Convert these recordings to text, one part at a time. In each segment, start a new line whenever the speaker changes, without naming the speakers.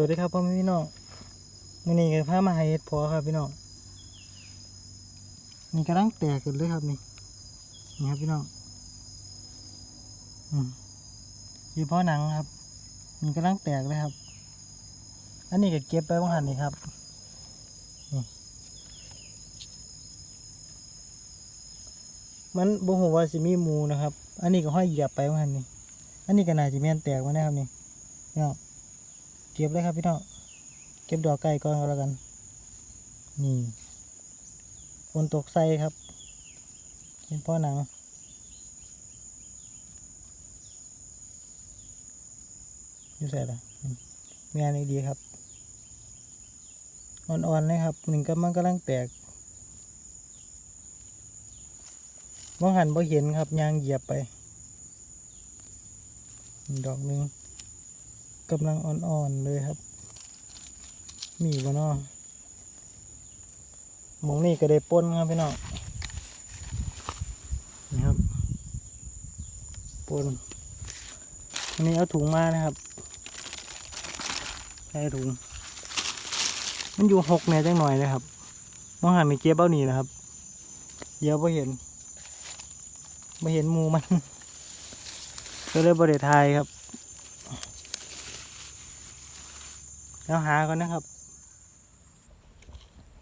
วัสดีครับพ่อแม่พี่น้องมื่อนี้ก็พามาห้เห็ดพอครับพี่น้องนี่กำลังแตกกันเลยครับนี่นี่ครับพี่น้องอืมอยู่พ่อหนังครับนี่กำลังแตกเลยครับ อันนี้ก็เก็บไปว่างหันนี่ครับนี่มันบ่ฮู้ว่าสิมีมูนะครับ อันนี้ก็ห้อยเหยียบไปว่างหันนี่อันนี้ก็น่าจะแม่นแตกมานะครับนี่พี่น้อง เก็บเลยครับพี่น้องเก็บดอกไก่ก่อนก็แล้วกัน นี่ฝนตกใส่ครับเป็นพ่อหนังอยู่ใส่ละอืมแม่นี่ดีครับอ่อนๆเลยครับหนึ่งกำลังกำลังแตกมองหันบ่เห็นครับยางเหยียบไป ดอกหนึ่ง กำลังอ่อนๆเลยครับ มีบ่เนาะมองนี่ก็ได้ป่นครับพี่น้องนี่ครับป่นอันนี้เอาถุงมานะครับใส่ถุง มันอยู่หกแม่จังหน่อยนะครับมองหาไม่เก็บเอานี่นะครับเดี๋ยวไ่เห็นไม่เห็นมูมัน ก็เลยบริทายครับ แล้วหาก่อนนะครับ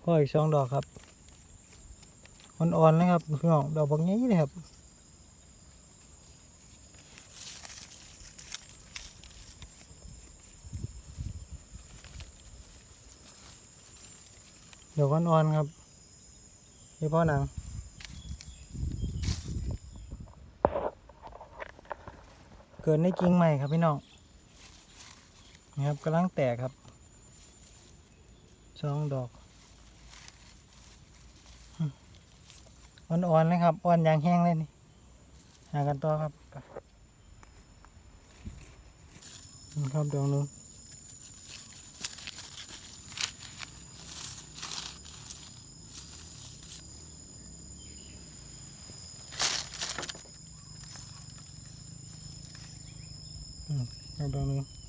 ก็อีกสองดอกครับอ่อนๆนะครับพี่น้องดอกบางนี้เลยครับดอกอ่อนๆครับนี่พ่อหนังเกิดในกิ่งใหม่ครับพี่น้องนี่ครับกำลังแตกครับ องดอกอ่อนๆเลยครับ อ่อนอย่างแห้งเลยนี่ หากันต่อครับครับดอกนู้นอืมครับดอกนู้น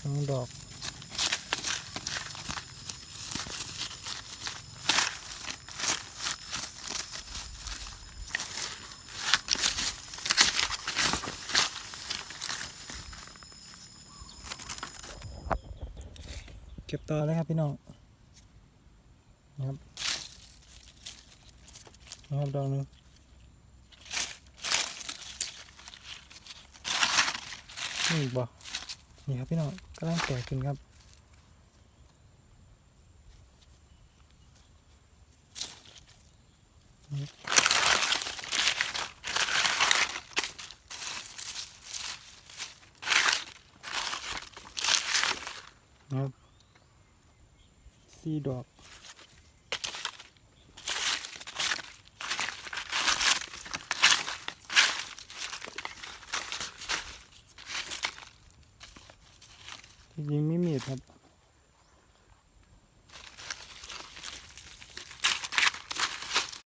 สองดอกเก็บต่อเลยครับพี่น้องนะครับนะครับดอกหนึ่งนี่บ่ นี่ครับพี่น้องกำลังแตกขึ้นครับนะครับสี่ดอก จริงไม่มีดครับ